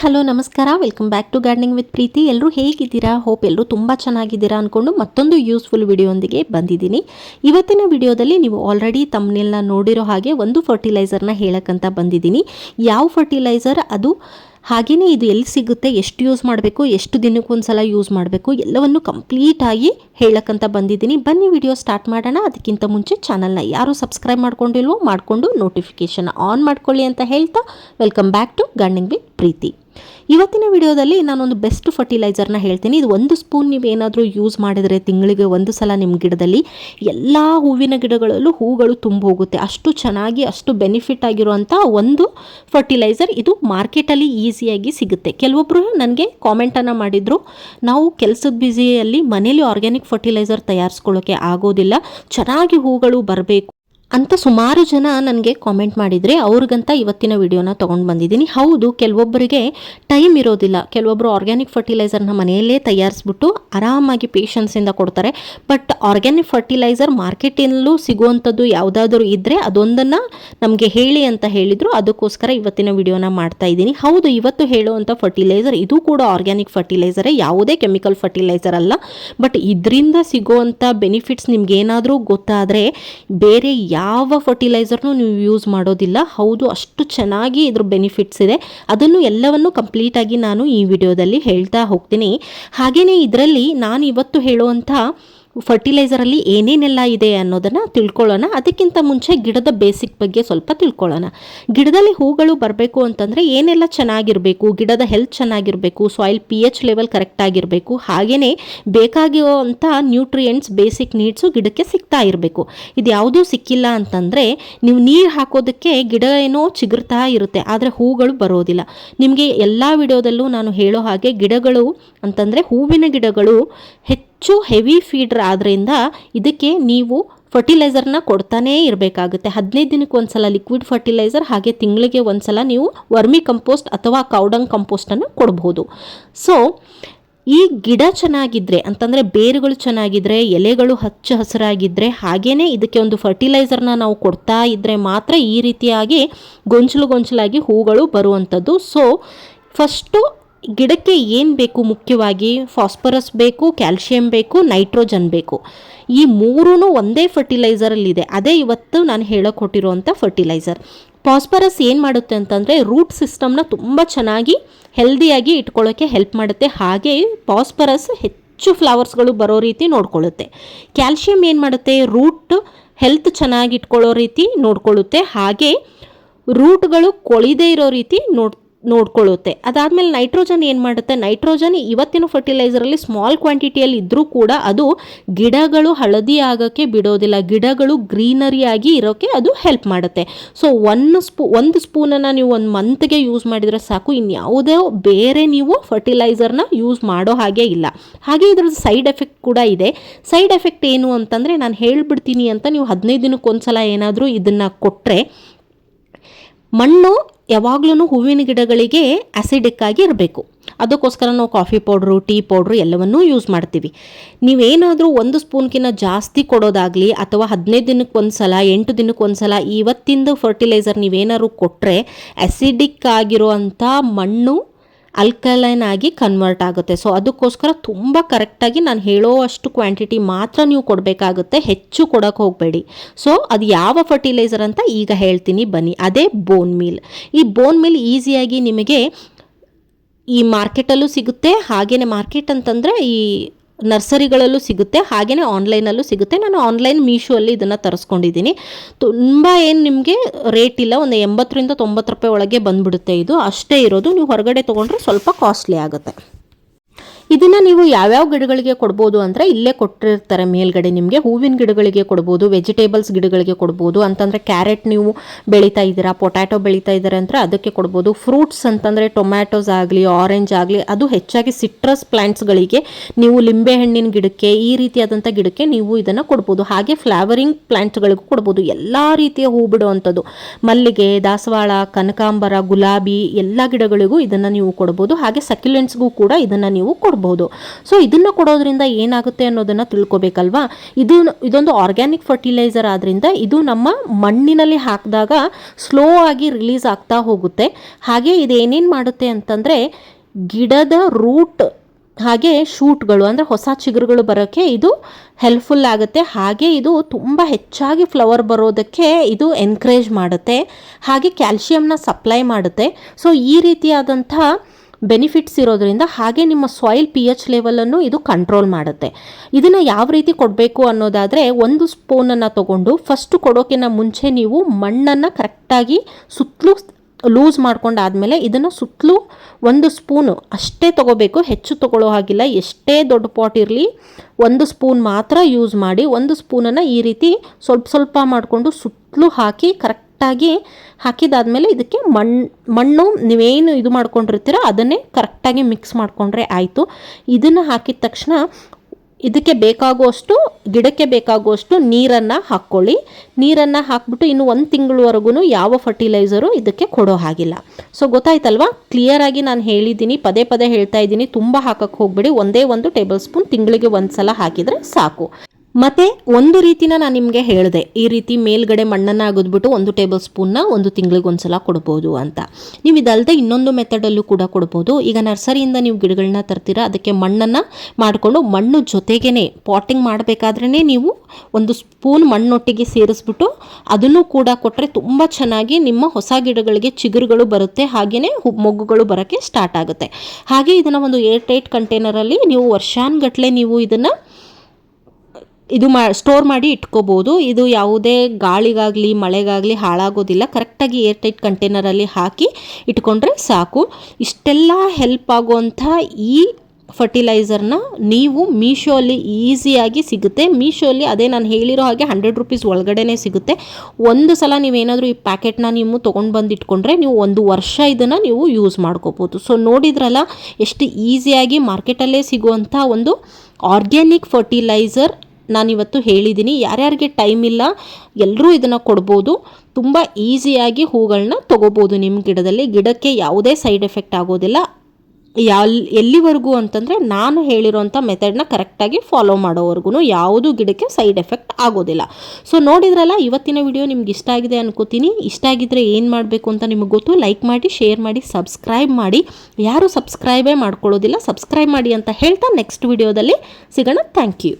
Hello, ನಮಸ್ಕಾರ. Welcome back to gardening with Preethi ಎಲ್ಲರೂ ಹೇಗಿದ್ದೀರಾ? ಹೋಪ್ ಎಲ್ಲರೂ ತುಂಬ ಚೆನ್ನಾಗಿದ್ದೀರಾ ಅಂದ್ಕೊಂಡು ಮತ್ತೊಂದು ಯೂಸ್ಫುಲ್ ವಿಡಿಯೋಂದಿಗೆ ಬಂದಿದ್ದೀನಿ. ಇವತ್ತಿನ ವಿಡಿಯೋದಲ್ಲಿ ನೀವು ಆಲ್ರೆಡಿ ತಮ್ಮನೆಲ್ಲ ನೋಡಿರೋ ಹಾಗೆ ಒಂದು ಫರ್ಟಿಲೈಸರ್ನ ಹೇಳಕ್ಕಂತ ಬಂದಿದ್ದೀನಿ. ಯಾವ ಫರ್ಟಿಲೈಸರ್ ಅದು ಹಾಗೆಯೇ ಇದು ಎಲ್ಲಿ ಸಿಗುತ್ತೆ? ಎಷ್ಟು ಯೂಸ್ ಮಾಡಬೇಕು? ಎಷ್ಟು ದಿನಕ್ಕೊಂದ್ಸಲ ಯೂಸ್ ಮಾಡಬೇಕು? ಎಲ್ಲವನ್ನು ಕಂಪ್ಲೀಟಾಗಿ ಹೇಳಕ್ಕಂತ ಬಂದಿದ್ದೀನಿ. ಬನ್ನಿ ವಿಡಿಯೋ ಸ್ಟಾರ್ಟ್ ಮಾಡೋಣ. ಅದಕ್ಕಿಂತ ಮುಂಚೆ ಚಾನಲ್ನ ಯಾರು ಸಬ್ಸ್ಕ್ರೈಬ್ ಮಾಡ್ಕೊಂಡಿಲ್ವೋ, ಮಾಡಿಕೊಂಡು ನೋಟಿಫಿಕೇಷನ್ ಆನ್ ಮಾಡ್ಕೊಳ್ಳಿ ಅಂತ ಹೇಳ್ತಾ welcome back to gardening with Preethi ಇವತ್ತಿನ ವಿಡಿಯೋದಲ್ಲಿ ನಾನೊಂದು ಬೆಸ್ಟ್ ಫರ್ಟಿಲೈಸರ್ನ ಹೇಳ್ತೀನಿ. ಇದು ಒಂದು ಸ್ಪೂನ್ ನೀವು ಏನಾದರೂ ಯೂಸ್ ಮಾಡಿದರೆ ತಿಂಗಳಿಗೆ ಒಂದು ಸಲ ನಿಮ್ಮ ಗಿಡದಲ್ಲಿ ಎಲ್ಲ ಹೂವಿನ ಗಿಡಗಳಲ್ಲೂ ಹೂಗಳು ತುಂಬ ಹೋಗುತ್ತೆ ಅಷ್ಟು ಚೆನ್ನಾಗಿ, ಅಷ್ಟು ಬೆನಿಫಿಟ್ ಆಗಿರುವಂಥ ಒಂದು ಫರ್ಟಿಲೈಸರ್ ಇದು ಮಾರ್ಕೆಟಲ್ಲಿ ಈಸಿಯಾಗಿ ಸಿಗುತ್ತೆ. ಕೆಲವೊಬ್ಬರು ನನಗೆ ಕಾಮೆಂಟನ್ನು ಮಾಡಿದರು, ನಾವು ಕೆಲಸದ ಬ್ಯುಸಿಯಲ್ಲಿ ಮನೇಲಿ ಆರ್ಗ್ಯಾನಿಕ್ ಫರ್ಟಿಲೈಸರ್ ತಯಾರಿಸ್ಕೊಳ್ಳೋಕ್ಕೆ ಆಗೋದಿಲ್ಲ. ಚೆನ್ನಾಗಿ ಹೂಗಳು ಬರಬೇಕು. ಅಂತ ಸುಮಾರು ಜನ ನನಗೆ ಕಾಮೆಂಟ್ ಮಾಡಿದರೆ ಅವ್ರಿಗಂತ ಇವತ್ತಿನ ವಿಡಿಯೋನ ತೊಗೊಂಡು ಬಂದಿದ್ದೀನಿ. ಹೌದು, ಕೆಲವೊಬ್ಬರಿಗೆ ಟೈಮ್ ಇರೋದಿಲ್ಲ. ಕೆಲವೊಬ್ಬರು ಆರ್ಗ್ಯಾನಿಕ್ ಫರ್ಟಿಲೈಸರ್ನ ಮನೆಯಲ್ಲೇ ತಯಾರಿಸ್ಬಿಟ್ಟು ಆರಾಮಾಗಿ ಪೇಷನ್ಸಿಂದ ಕೊಡ್ತಾರೆ. ಬಟ್ ಆರ್ಗ್ಯಾನಿಕ್ ಫರ್ಟಿಲೈಸರ್ ಮಾರ್ಕೆಟಿನಲ್ಲೂ ಸಿಗುವಂಥದ್ದು ಯಾವುದಾದ್ರೂ ಇದ್ದರೆ ಅದೊಂದನ್ನು ನಮಗೆ ಹೇಳಿ ಅಂತ ಹೇಳಿದರು. ಅದಕ್ಕೋಸ್ಕರ ಇವತ್ತಿನ ವಿಡಿಯೋನ ಮಾಡ್ತಾ ಇದ್ದೀನಿ. ಹೌದು, ಇವತ್ತು ಹೇಳುವಂಥ ಫರ್ಟಿಲೈಸರ್ ಇದು ಕೂಡ ಆರ್ಗ್ಯಾನಿಕ್ ಫರ್ಟಿಲೈಸರೇ ಯಾವುದೇ ಕೆಮಿಕಲ್ ಫರ್ಟಿಲೈಸರ್ ಅಲ್ಲ. ಬಟ್ ಇದರಿಂದ ಸಿಗುವಂಥ ಬೆನಿಫಿಟ್ಸ್ ನಿಮ್ಗೆ ಏನಾದರೂ ಗೊತ್ತಾದರೆ ಬೇರೆ ಯಾವ ಫರ್ಟಿಲೈಸರ್ನು ನೀವು ಯೂಸ್ ಮಾಡೋದಿಲ್ಲ. ಹೌದು, ಅಷ್ಟು ಚೆನ್ನಾಗಿ ಇದ್ರ ಬೆನಿಫಿಟ್ಸ್ ಇದೆ. ಅದನ್ನು ಎಲ್ಲವನ್ನು ಕಂಪ್ಲೀಟಾಗಿ ನಾನು ಈ ವಿಡಿಯೋದಲ್ಲಿ ಹೇಳ್ತಾ ಹೋಗ್ತೀನಿ. ಹಾಗೆಯೇ ಇದರಲ್ಲಿ ನಾನು ಇವತ್ತು ಹೇಳುವಂಥ ಫರ್ಟಿಲೈಸರಲ್ಲಿ ಏನೇನೆಲ್ಲ ಇದೆ ಅನ್ನೋದನ್ನು ತಿಳ್ಕೊಳ್ಳೋಣ. ಅದಕ್ಕಿಂತ ಮುಂಚೆ ಗಿಡದ ಬೇಸಿಕ್ ಬಗ್ಗೆ ಸ್ವಲ್ಪ ತಿಳ್ಕೊಳ್ಳೋಣ. ಗಿಡದಲ್ಲಿ ಹೂಗಳು ಬರಬೇಕು ಅಂತಂದರೆ ಏನೆಲ್ಲ ಚೆನ್ನಾಗಿರಬೇಕು? ಗಿಡದ ಹೆಲ್ತ್ ಚೆನ್ನಾಗಿರಬೇಕು soil P H level correct ಆಗಿರಬೇಕು ಹಾಗೆಯೇ ಬೇಕಾಗಿರುವಂಥ ನ್ಯೂಟ್ರಿಯೆಂಟ್ಸ್ ಬೇಸಿಕ್ ನೀಡ್ಸು ಗಿಡಕ್ಕೆ ಸಿಗ್ತಾ ಇರಬೇಕು. ಇದು ಯಾವುದೂ ಸಿಕ್ಕಿಲ್ಲ ಅಂತಂದರೆ ನೀವು ನೀರು ಹಾಕೋದಕ್ಕೆ ಗಿಡ ಏನೋ ಚಿಗುರ್ತಾ ಇರುತ್ತೆ, ಆದರೆ ಹೂಗಳು ಬರೋದಿಲ್ಲ. ನಿಮಗೆ ಎಲ್ಲ ವಿಡಿಯೋದಲ್ಲೂ ನಾನು ಹೇಳೋ ಹಾಗೆ ಗಿಡಗಳು ಅಂತಂದರೆ ಹೂವಿನ ಗಿಡಗಳು ಹೆಚ್ಚು ಹೆವಿ ಫೀಡ್ರ್ ಆದ್ದರಿಂದ ಇದಕ್ಕೆ ನೀವು ಫರ್ಟಿಲೈಸರ್ನ ಕೊಡ್ತಾನೇ ಇರಬೇಕಾಗುತ್ತೆ. ಹದಿನೈದು ದಿನಕ್ಕೆ ಒಂದ್ಸಲ ಲಿಕ್ವಿಡ್ ಫರ್ಟಿಲೈಸರ್ ಹಾಗೆ ತಿಂಗಳಿಗೆ ಒಂದ್ಸಲ ನೀವು ವರ್ಮಿ ಕಂಪೋಸ್ಟ್ ಅಥವಾ ಕೌಡಂಗ್ ಕಂಪೋಸ್ಟನ್ನು ಕೊಡ್ಬೋದು. ಸೊ ಈ ಗಿಡ ಚೆನ್ನಾಗಿದ್ದರೆ ಅಂತಂದರೆ ಬೇರುಗಳು ಚೆನ್ನಾಗಿದ್ದರೆ ಎಲೆಗಳು ಹಚ್ಚ ಹಸಿರಾಗಿದ್ದರೆ ಹಾಗೇ ಇದಕ್ಕೆ ಒಂದು ಫರ್ಟಿಲೈಸರ್ನ ನಾವು ಕೊಡ್ತಾ ಇದ್ದರೆ ಮಾತ್ರ ಈ ರೀತಿಯಾಗಿ ಗೊಂಚಲು ಗೊಂಚಲಾಗಿ ಹೂಗಳು ಬರುವಂಥದ್ದು ಸೊ ಫಸ್ಟು ಗಿಡಕ್ಕೆ ಏನು ಬೇಕು ಮುಖ್ಯವಾಗಿ? ಫಾಸ್ಫರಸ್ ಬೇಕು, ಕ್ಯಾಲ್ಶಿಯಂ ಬೇಕು, ನೈಟ್ರೋಜನ್ ಬೇಕು. ಈ ಮೂರೂ ಒಂದೇ ಫರ್ಟಿಲೈಸರಲ್ಲಿದೆ ಅದೇ ಇವತ್ತು ನಾನು ಹೇಳೋಕೆ ಕೊಟ್ಟಿರುವಂಥ ಫರ್ಟಿಲೈಸರ್ ಫಾಸ್ಫರಸ್ ಏನು ಮಾಡುತ್ತೆ ಅಂತಂದರೆ ರೂಟ್ ಸಿಸ್ಟಮ್ನ ತುಂಬ ಚೆನ್ನಾಗಿ ಹೆಲ್ದಿಯಾಗಿ ಇಟ್ಕೊಳ್ಳೋಕ್ಕೆ ಹೆಲ್ಪ್ ಮಾಡುತ್ತೆ. ಹಾಗೆ ಫಾಸ್ಫರಸ್ ಹೆಚ್ಚು ಫ್ಲವರ್ಸ್ಗಳು ಬರೋ ರೀತಿ ನೋಡ್ಕೊಳ್ಳುತ್ತೆ. ಕ್ಯಾಲ್ಶಿಯಂ ಏನು ಮಾಡುತ್ತೆ? ರೂಟ್ ಹೆಲ್ತ್ ಚೆನ್ನಾಗಿ ಇಟ್ಕೊಳ್ಳೋ ರೀತಿ ನೋಡ್ಕೊಳ್ಳುತ್ತೆ. ಹಾಗೆ ರೂಟ್ಗಳು ಕೊಳಿದೇ ಇರೋ ರೀತಿ ನೋಡ್ ನೋಡ್ಕೊಳ್ಳುತ್ತೆ. ಅದಾದಮೇಲೆ ನೈಟ್ರೋಜನ್ ಏನು ಮಾಡುತ್ತೆ? ನೈಟ್ರೋಜನ್ ಇವತ್ತಿನ ಫರ್ಟಿಲೈಸರಲ್ಲಿ ಸ್ಮಾಲ್ ಕ್ವಾಂಟಿಟಿಯಲ್ಲಿ ಇದ್ದರೂ ಕೂಡ ಅದು ಗಿಡಗಳು ಹಳದಿ ಆಗೋಕ್ಕೆ ಬಿಡೋದಿಲ್ಲ. ಗಿಡಗಳು ಗ್ರೀನರಿ ಆಗಿ ಇರೋಕ್ಕೆ ಅದು ಹೆಲ್ಪ್ ಮಾಡುತ್ತೆ. ಸೊ ಒಂದು ಸ್ಪೂ ಒಂದು ಸ್ಪೂನನ್ನು ನೀವು ಒಂದು ಮಂತ್ಗೆ ಯೂಸ್ ಮಾಡಿದರೆ ಸಾಕು. ಇನ್ಯಾವುದೋ ಬೇರೆ ನೀವು ಫರ್ಟಿಲೈಸರ್ನ ಯೂಸ್ ಮಾಡೋ ಹಾಗೆ ಇಲ್ಲ. ಹಾಗೆ ಇದ್ರದ್ದು ಸೈಡ್ ಎಫೆಕ್ಟ್ ಕೂಡ ಇದೆ. ಸೈಡ್ ಎಫೆಕ್ಟ್ ಏನು ಅಂತಂದರೆ ನಾನು ಹೇಳ್ಬಿಡ್ತೀನಿ ಅಂತ ನೀವು ಹದಿನೈದು ದಿನಕ್ಕೊಂದ್ಸಲ ಏನಾದರೂ ಇದನ್ನು ಕೊಟ್ಟರೆ ಮಣ್ಣು ಯಾವಾಗ್ಲೂ ಹೂವಿನ ಗಿಡಗಳಿಗೆ ಆಸಿಡಿಕ್ ಆಗಿ ಇರಬೇಕು. ಅದಕ್ಕೋಸ್ಕರ ನಾವು ಕಾಫಿ ಪೌಡ್ರು ಟೀ ಪೌಡ್ರು ಎಲ್ಲವನ್ನೂ ಯೂಸ್ ಮಾಡ್ತೀವಿ. ನೀವೇನಾದರೂ ಒಂದು ಸ್ಪೂನ್ಕಿಂತ ಜಾಸ್ತಿ ಕೊಡೋದಾಗಲಿ ಅಥವಾ ಹದಿನೈದು ದಿನಕ್ಕೆ ಒಂದು ಸಲ, ಎಂಟು ದಿನಕ್ಕೆ ಒಂದು ಸಲ ಇವತ್ತಿಂದ ಫರ್ಟಿಲೈಸರ್ ನೀವೇನಾದ್ರು ಕೊಟ್ಟರೆ ಆ್ಯಸಿಡಿಕ್ ಆಗಿರುವಂಥ ಮಣ್ಣು ಅಲ್ಕಲೈನ್ ಆಗಿ ಕನ್ವರ್ಟ್ ಆಗುತ್ತೆ. ಸೊ ಅದಕ್ಕೋಸ್ಕರ ತುಂಬ ಕರೆಕ್ಟಾಗಿ ನಾನು ಹೇಳೋ ಅಷ್ಟು ಕ್ವಾಂಟಿಟಿ ಮಾತ್ರ ನೀವು ಕೊಡಬೇಕಾಗುತ್ತೆ. ಹೆಚ್ಚು ಕೊಡೋಕೆ ಹೋಗಬೇಡಿ. ಸೊ ಅದು ಯಾವ ಫರ್ಟಿಲೈಸರ್ ಅಂತ ಈಗ ಹೇಳ್ತೀನಿ. ಬನ್ನಿ. ಅದೇ ಬೋನ್ ಮೀಲ್ ಈ ಬೋನ್ ಮೀಲ್ ಈಸಿಯಾಗಿ ನಿಮಗೆ ಈ ಮಾರ್ಕೆಟಲ್ಲೂ ಸಿಗುತ್ತೆ. ಹಾಗೆಯೇ ಮಾರ್ಕೆಟ್ ಅಂತಂದರೆ ಈ ನರ್ಸರಿಗಳಲ್ಲೂ ಸಿಗುತ್ತೆ ಹಾಗೆಯೇ ಆನ್ಲೈನಲ್ಲೂ ಸಿಗುತ್ತೆ. ನಾನು ಆನ್ಲೈನ್ ಮೀಶೋಲ್ಲಿ ಇದನ್ನು ತರಿಸ್ಕೊಂಡಿದ್ದೀನಿ. ತುಂಬ ಏನು ನಿಮಗೆ ರೇಟ್ ಇಲ್ಲ, ಒಂದು ಎಂಬತ್ತರಿಂದ ತೊಂಬತ್ತು ರೂಪಾಯಿ ಒಳಗೆ ಬಂದುಬಿಡುತ್ತೆ ಇದು. ಅಷ್ಟೇ ಇರೋದು. ನೀವು ಹೊರಗಡೆ ತೊಗೊಂಡ್ರೆ ಸ್ವಲ್ಪ ಕಾಸ್ಟ್ಲಿ ಆಗುತ್ತೆ. ಇದನ್ನು ನೀವು ಯಾವ್ಯಾವ ಗಿಡಗಳಿಗೆ ಕೊಡ್ಬೋದು ಅಂದ್ರೆ ಇಲ್ಲೇ ಕೊಟ್ಟಿರ್ತಾರೆ ಮೇಲ್ಗಡೆ ನಿಮಗೆ. ಹೂವಿನ ಗಿಡಗಳಿಗೆ ಕೊಡ್ಬೋದು ವೆಜಿಟೇಬಲ್ಸ್ ಗಿಡಗಳಿಗೆ ಕೊಡ್ಬೋದು, ಅಂತಂದರೆ ಕ್ಯಾರೆಟ್ ನೀವು ಬೆಳೀತಾ ಇದ್ದೀರಾ ಪೊಟ್ಯಾಟೊ ಬೆಳೀತಾ ಇದ್ದಾರೆ ಅಂದರೆ ಅದಕ್ಕೆ ಕೊಡ್ಬೋದು. ಫ್ರೂಟ್ಸ್ ಅಂತಂದರೆ ಟೊಮ್ಯಾಟೋಸ್ ಆಗಲಿ ಆರೆಂಜ್ ಆಗಲಿ, ಅದು ಹೆಚ್ಚಾಗಿ ಸಿಟ್ರಸ್ ಪ್ಲ್ಯಾಂಟ್ಸ್ಗಳಿಗೆ ನೀವು ಲಿಂಬೆ ಹಣ್ಣಿನ ಗಿಡಕ್ಕೆ, ಈ ರೀತಿಯಾದಂಥ ಗಿಡಕ್ಕೆ ನೀವು ಇದನ್ನು ಕೊಡ್ಬೋದು. ಹಾಗೆ ಫ್ಲಾವರಿಂಗ್ ಪ್ಲ್ಯಾಂಟ್ಸ್ಗಳಿಗೂ ಕೊಡ್ಬೋದು. ಎಲ್ಲ ರೀತಿಯ ಹೂ ಬಿಡುವಂಥದ್ದು. ಮಲ್ಲಿಗೆ, ದಾಸವಾಳ, ಕನಕಾಂಬರ, ಗುಲಾಬಿ, ಎಲ್ಲ ಗಿಡಗಳಿಗೂ ಇದನ್ನು ನೀವು ಕೊಡ್ಬೋದು. ಹಾಗೆ ಸಕ್ಯುಲೆಂಟ್ಸ್ಗೂ ಕೂಡ ಇದನ್ನು ನೀವು ಕೊಡ್ಬೋದು. ಕೊಡ್ಬೋದು ಸೊ ಇದನ್ನು ಕೊಡೋದ್ರಿಂದ ಏನಾಗುತ್ತೆ ಅನ್ನೋದನ್ನು ತಿಳ್ಕೊಬೇಕಲ್ವಾ? ಇದು ಇದೊಂದು ಆರ್ಗ್ಯಾನಿಕ್ ಫರ್ಟಿಲೈಸರ್ ಆದ್ರಿಂದ ಇದು ನಮ್ಮ ಮಣ್ಣಿನಲ್ಲಿ ಹಾಕಿದಾಗ ಸ್ಲೋ ಆಗಿ ರಿಲೀಸ್ ಆಗ್ತಾ ಹೋಗುತ್ತೆ. ಹಾಗೆ ಇದು ಏನೇನು ಮಾಡುತ್ತೆ ಅಂತಂದರೆ ಗಿಡದ ರೂಟ್ ಹಾಗೆ ಶೂಟ್ಗಳು ಅಂದರೆ ಹೊಸ ಚಿಗುರುಗಳು ಬರೋಕ್ಕೆ ಇದು ಹೆಲ್ಪ್ಫುಲ್ ಆಗುತ್ತೆ. ಹಾಗೆ ಇದು ತುಂಬ ಹೆಚ್ಚಾಗಿ ಫ್ಲವರ್ ಬರೋದಕ್ಕೆ ಇದು ಎನ್ಕರೇಜ್ ಮಾಡುತ್ತೆ. ಹಾಗೆ ಕ್ಯಾಲ್ಶಿಯಮ್ನ ಸಪ್ಲೈ ಮಾಡುತ್ತೆ. ಸೊ ಈ ರೀತಿಯಾದಂಥ ಬೆನಿಫಿಟ್ಸ್ ಇರೋದ್ರಿಂದ ಹಾಗೆ ನಿಮ್ಮ ಸಾಯಿಲ್ ಪಿ ಎಚ್ ಲೆವೆಲನ್ನು ಇದು ಕಂಟ್ರೋಲ್ ಮಾಡುತ್ತೆ. ಇದನ್ನು ಯಾವ ರೀತಿ ಕೊಡಬೇಕು ಅನ್ನೋದಾದರೆ ಒಂದು ಸ್ಪೂನನ್ನು ತಗೊಂಡು ಫಸ್ಟು ಕೊಡೋಕ್ಕಿಂತ ಮುಂಚೆ ನೀವು ಮಣ್ಣನ್ನು ಕರೆಕ್ಟಾಗಿ ಸುತ್ತಲೂ ಲೂಸ್ ಮಾಡ್ಕೊಂಡಾದಮೇಲೆ ಇದನ್ನು ಸುತ್ತಲೂ ಒಂದು ಸ್ಪೂನು ಅಷ್ಟೇ ತೊಗೋಬೇಕು. ಹೆಚ್ಚು ತೊಗೊಳ್ಳೋ ಹಾಗಿಲ್ಲ. ಎಷ್ಟೇ ದೊಡ್ಡ ಪಾಟ್ ಇರಲಿ ಒಂದು ಸ್ಪೂನ್ ಮಾತ್ರ ಯೂಸ್ ಮಾಡಿ ಒಂದು ಸ್ಪೂನನ್ನು ಈ ರೀತಿ ಸ್ವಲ್ಪ ಸ್ವಲ್ಪ ಮಾಡಿಕೊಂಡು ಸುತ್ತಲೂ ಹಾಕಿ ಕರೆಕ್ಟಾಗಿ ಹಾಕಿದಾದ್ಮೇಲೆ ಇದಕ್ಕೆ ಮಣ್ಣು ಮಣ್ಣು ನೀವೇನು ಇದು ಮಾಡ್ಕೊಂಡಿರ್ತೀರೋ ಅದನ್ನೇ ಕರೆಕ್ಟಾಗಿ ಮಿಕ್ಸ್ ಮಾಡಿಕೊಂಡ್ರೆ ಆಯಿತು. ಇದನ್ನು ಹಾಕಿದ ತಕ್ಷಣ ಇದಕ್ಕೆ ಬೇಕಾಗುವಷ್ಟು, ಗಿಡಕ್ಕೆ ಬೇಕಾಗುವಷ್ಟು ನೀರನ್ನು ಹಾಕ್ಕೊಳ್ಳಿ. ನೀರನ್ನು ಹಾಕ್ಬಿಟ್ಟು ಇನ್ನು ಒಂದು ತಿಂಗಳವರೆಗೂ ಯಾವ ಫರ್ಟಿಲೈಸರು ಇದಕ್ಕೆ ಕೊಡೋ ಹಾಗಿಲ್ಲ. ಸೊ ಗೊತ್ತಾಯ್ತಲ್ವಾ? ಕ್ಲಿಯರಾಗಿ ನಾನು ಹೇಳಿದ್ದೀನಿ, ಪದೇ ಪದೇ ಹೇಳ್ತಾ ಇದ್ದೀನಿ, ತುಂಬ ಹಾಕಕ್ಕೆ ಹೋಗ್ಬೇಡಿ, ಒಂದೇ ಒಂದು ಟೇಬಲ್ ಸ್ಪೂನ್ ತಿಂಗಳಿಗೆ ಒಂದು ಸಲ ಹಾಕಿದರೆ ಸಾಕು. ಮತ್ತು ಒಂದು ರೀತಿನ ನಾನು ನಿಮಗೆ ಹೇಳಿದೆ, ಈ ರೀತಿ ಮೇಲ್ಗಡೆ ಮಣ್ಣನ್ನು ಅಗದ್ಬಿಟ್ಟು ಒಂದು ಟೇಬಲ್ ಸ್ಪೂನ್ನ ಒಂದು ತಿಂಗಳಿಗೆ ಒಂದು ಸಲ ಕೊಡ್ಬೋದು ಅಂತ. ನೀವು ಇದಲ್ಲದೆ ಇನ್ನೊಂದು ಮೆಥಡಲ್ಲೂ ಕೂಡ ಕೊಡ್ಬೋದು. ಈಗ ನರ್ಸರಿಯಿಂದ ನೀವು ಗಿಡಗಳನ್ನ ತರ್ತೀರಾ, ಅದಕ್ಕೆ ಮಣ್ಣನ್ನು ಮಾಡಿಕೊಂಡು ಮಣ್ಣು ಜೊತೆಗೇ ಪಾಟಿಂಗ್ ಮಾಡಬೇಕಾದ್ರೇ ನೀವು ಒಂದು ಸ್ಪೂನ್ ಮಣ್ಣೊಟ್ಟಿಗೆ ಸೇರಿಸ್ಬಿಟ್ಟು ಅದನ್ನು ಕೂಡ ಕೊಟ್ಟರೆ ತುಂಬ ಚೆನ್ನಾಗಿ ನಿಮ್ಮ ಹೊಸ ಗಿಡಗಳಿಗೆ ಚಿಗುರುಗಳು ಬರುತ್ತೆ ಹಾಗೆಯೇ ಮೊಗ್ಗುಗಳು ಬರೋಕ್ಕೆ ಸ್ಟಾರ್ಟ್ ಆಗುತ್ತೆ. ಹಾಗೆ ಇದನ್ನು ಒಂದು ಏರ್ ಟೈಟ್ ಕಂಟೈನರಲ್ಲಿ ನೀವು ವರ್ಷಾನ್ಗಟ್ಲೆ ನೀವು ಇದನ್ನು ಇದು ಮಾ ಸ್ಟೋರ್ ಮಾಡಿ ಇಟ್ಕೋಬೋದು. ಇದು ಯಾವುದೇ ಗಾಳಿಗಾಗಲಿ, ಮಳೆಗಾಗಲಿ ಹಾಳಾಗೋದಿಲ್ಲ. ಕರೆಕ್ಟಾಗಿ ಏರ್ ಟೈಟ್ ಕಂಟೈನರಲ್ಲಿ ಹಾಕಿ ಇಟ್ಕೊಂಡ್ರೆ ಸಾಕು. ಇಷ್ಟೆಲ್ಲ ಹೆಲ್ಪ್ ಆಗುವಂಥ ಈ ಫರ್ಟಿಲೈಸರ್ನ ನೀವು ಮೀಶೋಲ್ಲಿ ಈಸಿಯಾಗಿ ಸಿಗುತ್ತೆ. ಮೀಶೋಲ್ಲಿ ಅದೇ ನಾನು ಹೇಳಿರೋ ಹಾಗೆ ಹಂಡ್ರೆಡ್ ರುಪೀಸ್ ಒಳಗಡೆನೇ ಸಿಗುತ್ತೆ. ಒಂದು ಸಲ ನೀವೇನಾದರೂ ಈ ಪ್ಯಾಕೆಟ್ನ ನೀವು ತೊಗೊಂಡು ಬಂದು ಇಟ್ಕೊಂಡ್ರೆ ನೀವು ಒಂದು ವರ್ಷ ಇದನ್ನು ನೀವು ಯೂಸ್ ಮಾಡ್ಕೋಬೋದು. ಸೊ ನೋಡಿದ್ರಲ್ಲ, ಎಷ್ಟು ಈಸಿಯಾಗಿ ಮಾರ್ಕೆಟಲ್ಲೇ ಸಿಗುವಂಥ ಒಂದು ಆರ್ಗ್ಯಾನಿಕ್ ಫರ್ಟಿಲೈಸರ್ ನಾನಿವತ್ತು ಹೇಳಿದ್ದೀನಿ. ಯಾರ್ಯಾರಿಗೆ ಟೈಮ್ ಇಲ್ಲ ಎಲ್ಲರೂ ಇದನ್ನು ಕೊಡ್ಬೋದು. ತುಂಬ ಈಸಿಯಾಗಿ ಹೂಗಳನ್ನ ತೊಗೋಬೋದು ನಿಮ್ಮ ಗಿಡದಲ್ಲಿ. ಗಿಡಕ್ಕೆ ಯಾವುದೇ ಸೈಡ್ ಎಫೆಕ್ಟ್ ಆಗೋದಿಲ್ಲ. ಯಾಲ್, ಎಲ್ಲಿವರೆಗೂ ಅಂತಂದರೆ ನಾನು ಹೇಳಿರೋಂಥ ಮೆಥಡ್ನ ಕರೆಕ್ಟಾಗಿ ಫಾಲೋ ಮಾಡೋವರೆಗೂ ಯಾವುದು ಗಿಡಕ್ಕೆ ಸೈಡ್ ಎಫೆಕ್ಟ್ ಆಗೋದಿಲ್ಲ. ಸೊ ನೋಡಿದ್ರಲ್ಲ, ಇವತ್ತಿನ ವಿಡಿಯೋ ನಿಮ್ಗೆ ಇಷ್ಟ ಆಗಿದೆ ಅನ್ಕೋತೀನಿ. ಇಷ್ಟ ಆಗಿದ್ರೆ ಏನು ಮಾಡಬೇಕು ಅಂತ ನಿಮಗೆ ಗೊತ್ತು ಲೈಕ್ ಮಾಡಿ ಶೇರ್ ಮಾಡಿ ಸಬ್ಸ್ಕ್ರೈಬ್ ಮಾಡಿ. ಯಾರು ಸಬ್ಸ್ಕ್ರೈಬೇ ಮಾಡ್ಕೊಳ್ಳೋದಿಲ್ಲ. ಸಬ್ಸ್ಕ್ರೈಬ್ ಮಾಡಿ ಅಂತ ಹೇಳ್ತಾ ನೆಕ್ಸ್ಟ್ ವಿಡಿಯೋದಲ್ಲಿ ಸಿಗೋಣ. Thank you